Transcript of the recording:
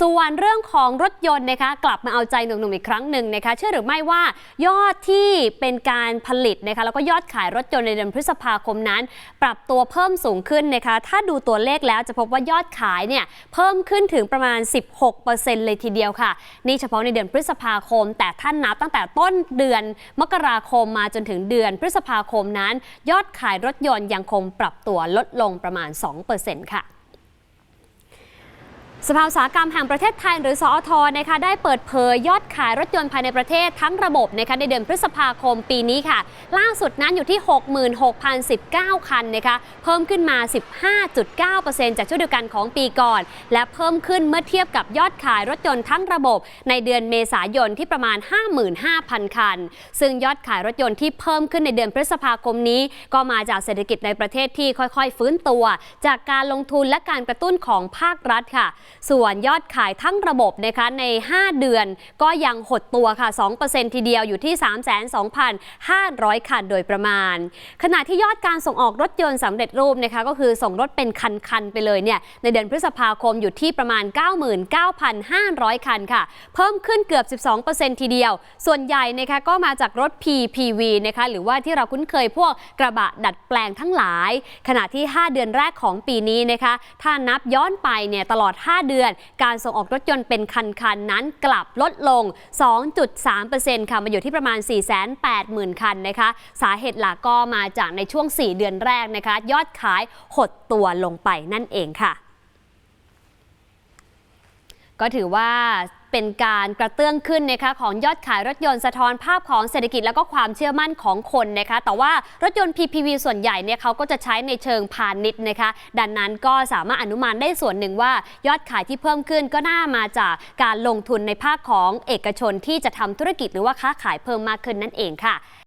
ส่วนเรื่องของรถยนต์นะคะกลับมาเอาใจหนุ่มๆอีกครั้งหนึ่งนะคะเชื่อหรือไม่ว่ายอดที่เป็นการผลิตนะคะแล้วก็ยอดขายรถยนต์ในเดือนพฤษภาคมนั้น ปรับตัวเพิ่มสูงขึ้นนะคะถ้าดูตัวเลขแล้วจะพบว่ายอดขายเนี่ยเพิ่มขึ้นถึงประมาณ 16%เลยทีเดียวค่ะ นี่เฉพาะในเดือนพฤษภาคม แต่ท่านนับตั้งแต่ต้นเดือนมกราคมมาจนถึงเดือนพฤษภาคมนั้น ยอดขายรถยนต์ยังคงปรับตัวลดลงประมาณ 2%ค่ะ สภาอุตสาหกรรมแห่งประเทศไทยหรือสอทนะคะได้เปิดเผยยอดขายรถยนต์ภายในประเทศทั้งระบบนะคะในเดือนพฤษภาคมปีนี้ค่ะ ล่าสุดนั้นอยู่ที่ 66,019 คันนะคะเพิ่มขึ้นมา 15.9%จากช่วงเดียวกันของปีก่อน และเพิ่มขึ้นเมื่อเทียบกับยอดขายรถยนต์ทั้งระบบ ในเดือนเมษายนที่ประมาณ 55,000 คัน ซึ่งยอดขายรถยนต์ที่เพิ่มขึ้นในเดือนพฤษภาคมนี้ ก็มาจากเศรษฐกิจในประเทศที่ค่อยๆ ฟื้นตัว จากการลงทุนและการกระตุ้นของภาครัฐค่ะส่วนยอดขายทั้งระบบนะคะใน 5 เดือนก็ยังหดตัวค่ะ 2%ทีเดียวอยู่ที่ 32,500 คันโดยประมาณ ขณะที่ยอดการส่งออกรถยนต์สำเร็จรูปนะคะก็คือส่งรถเป็นคัน ๆ ไปเลยเนี่ยในเดือนพฤษภาคมอยู่ที่ประมาณ 99,500 คันค่ะ เพิ่มขึ้นเกือบ 12%ทีเดียว ส่วนใหญ่นะคะก็มาจากรถ PPV นะคะหรือว่าที่เราคุ้นเคยพวกกระบะดัดแปลงทั้งหลาย ขณะที่ 5 เดือนแรกของปีนี้นะคะถ้านับย้อนไปเนี่ยตลอด 5เดือน การส่งออกรถยนต์เป็นคัน ๆ นั้นกลับลดลง 2.3%ค่ะมาอยู่ที่ประมาณ 480,000 คันนะคะ สาเหตุหลักก็มาจากในช่วง 4 เดือนแรกนะคะ ยอดขายหดตัวลงไปนั่นเองค่ะ ก็ถือว่าเป็นการกระเตื้องขึ้นนะคะของยอดขายรถยนต์สะท้อนภาพของเศรษฐกิจแล้วก็ความเชื่อมั่นของคนนะคะแต่ว่ารถยนต์ PPV ส่วนใหญ่เนี่ยเขาก็จะใช้ในเชิงพาณิชย์นะคะ ดังนั้นก็สามารถอนุมานได้ส่วนหนึ่งว่า ยอดขายที่เพิ่มขึ้นก็น่ามาจากการลงทุนในภาคของเอกชนที่จะทำธุรกิจหรือว่าค้าขายเพิ่มมากขึ้นนั่นเองค่ะ